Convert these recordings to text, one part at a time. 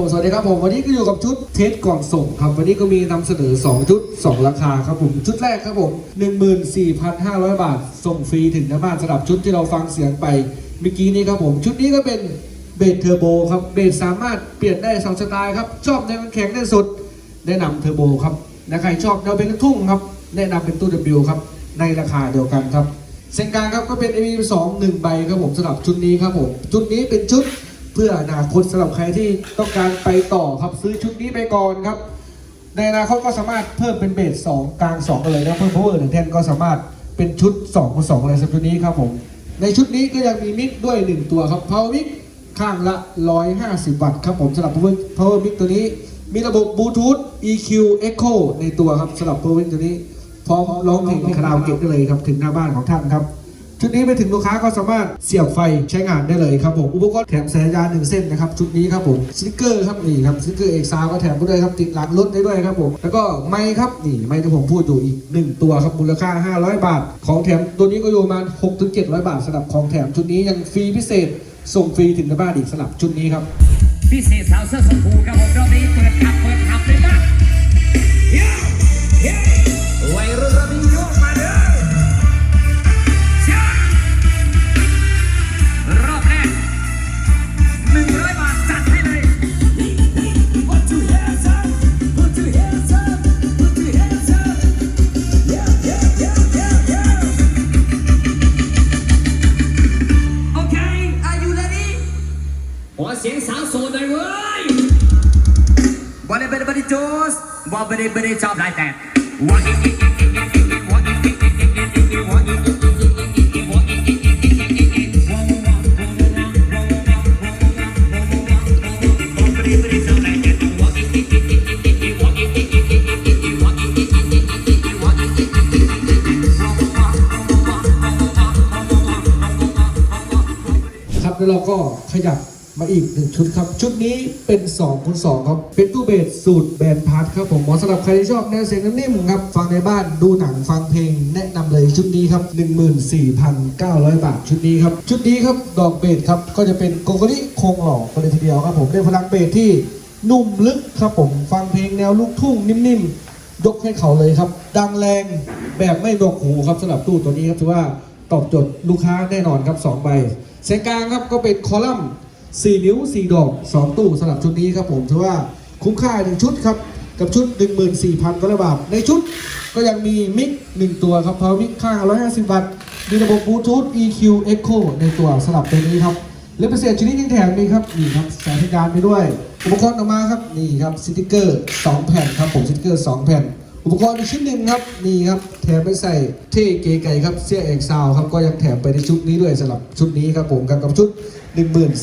ผมสวัสดีครับผมวันนี้ก็อยู่กับชุดเทสกล่อนส่งครับวันนี้ก็มีนำเสนอ 2 ชุด 2 ราคาครับผมชุดแรกครับผม 14,500 บาท ส่งฟรีถึงหน้าบ้านสำหรับชุดที่เราฟังเสียงไปเมื่อกี้นี้ครับผมชุดนี้ก็เป็นเบสเทอร์โบครับเบสสามารถเปลี่ยนได้สองสไตล์ครับชอบในมันแข็งได้สุดแนะนำเทอร์โบครับนะใครชอบแนวเป็นลูกทุ่งครับแนะนำเป็นตู้ W ครับในราคาเดียวกันครับเส้นกลางครับก็เป็น m อ2 1ใบครับผมสำหรับชุดนี้ครับผมชุดนี้เป็นชุด พื่ออนาคตสำหรับใครที่ต้องการไปต่อครับซื้อชุดนี้ไปก่อนครับ ในอนาคตก็สามารถเพิ่มเป็นเบส2กลาง2กันเลยนะเพิ่ม power หนึ่งแท่นก็สามารถเป็นชุด2คูณ2เลยสำหรับชุดนี้ครับผมในชุดนี้ก็ยังมีมิกด้วย 1 ตัวครับ power mic ข้างละ 150 วัตต์ครับผมสำหรับ power power mic ตัวนี้ มีระบบ Bluetooth EQ Echo ในตัวครับสำหรับ power mic ตัวนี้ พร้อมร้องเพลงในคาราโอเกะได้เลยครับ ถึงหน้าบ้านของท่านครับ ชุดนี้ไปถึงลูกค้าก็สามารถเสียบไฟใช้งานได้เลยครับผม อุปกรณ์แถมสายยางหนึ่งเส้นนะครับชุดนี้ครับผมสติกเกอร์ครับนี่ครับสติกเกอร์เอกซาวก็แถมไปด้วยครับติดหลังรถได้ด้วยครับผมแล้วก็ไม้ครับนี่ไม้ที่ผมพูดอยู่อีก 1 ตัวครับมูลค่า 500 บาท ของแถมตัวนี้ก็อยู่ประมาณ6-700 บาทสำหรับของแถมชุดนี้ยังฟรีพิเศษ ส่งฟรีถึงหน้าบ้านอีกสำหรับชุดนี้ครับพิเศษสาวเสื้อชมพูครับผมรอบนี้เปิดขับเปิดขับเลยนะเย้เย้วัยรุ่นรอบนี้โยกมาเด้อ เสียงสาวโสดหน่อยเว้ยบอลเบลเบลโจสบอลเบลเบลชอบลายแต่วันนี้วันนี้วันนี้ครับแล้วเราก็ขยับ มาอีกหนึ่งชุดครับ ชุดนี้เป็น2คูณ2ครับ เป็นตู้เบสสูตรแบนพาร์ทครับผมเหมาะสำหรับใครที่ชอบแนวเสียงนิ่มๆครับฟังในบ้านดูหนังฟังเพลงแนะนำเลยชุดนี้ครับ 14,900 บาทชุดนี้ครับ ชุดนี้ครับดอกเบสครับก็จะเป็นโกโกริโคงหล่อกันเลยทีเดียวครับผมได้พลังเบสที่นุ่มลึกครับผมฟังเพลงแนวลูกทุ่งนิ่มๆ ยกให้เขาเลยครับ ดังแรงแบบไม่หนวกหูครับสำหรับตู้ตัวนี้ครับถือว่าตอบโจทย์ลูกค้าแน่นอนครับสองใบเส้นกลางครับก็เป็นคอลัมน์ 4 นิ้ว 4 ดอก 2 ตู้สำหรับชุดนี้ครับผมถือว่าคุ้มค่าหนึ่งชุดครับ กับชุด 14,000ก็ละบาท ในชุดก็ยังมีมิก1ตัวครับพาวมิกข้าง 150 วัตต์มีระบบบลูทูธ EQ Echo ในตัวสลับตัวนี้ครับและพิเศษชนิดยังแถมมีครับนี่ครับสายสัญญาณไปด้วย อุปกรณ์ออกมาครับนี่ครับสติกเกอร์ 2 แผ่นครับผมสติกเกอร์ 2 แผ่น อุปกรณ์อีกชิ้นหนึ่งครับนี่ครับแถมไปใส่เท่เก๋ไก่ครับเสื้อเอกซาวครับก็ยังแถมไปในชุดนี้ด้วยสำหรับชุดนี้ครับผมกับกับชุด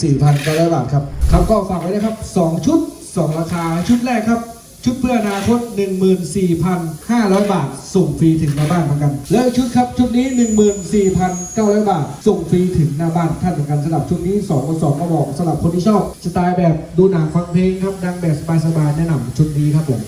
14,900 บาทครับครับก็ฝากไว้นะครับ 2 ชุด 2 ราคาชุดแรกครับชุดเพื่ออนาคต 14,500 บาท ส่งฟรีถึงหน้าบ้านเหมือนกัน แล้วชุดครับชุดนี้ 14,900 บาท ส่งฟรีถึงหน้าบ้านท่านเหมือนกันสำหรับชุดนี้2กับ2ก็บอกสำหรับคนที่ชอบสไตล์แบบดูหนังฟังเพลงครับดังแบบสบายๆแนะนำชุดนี้ครับผม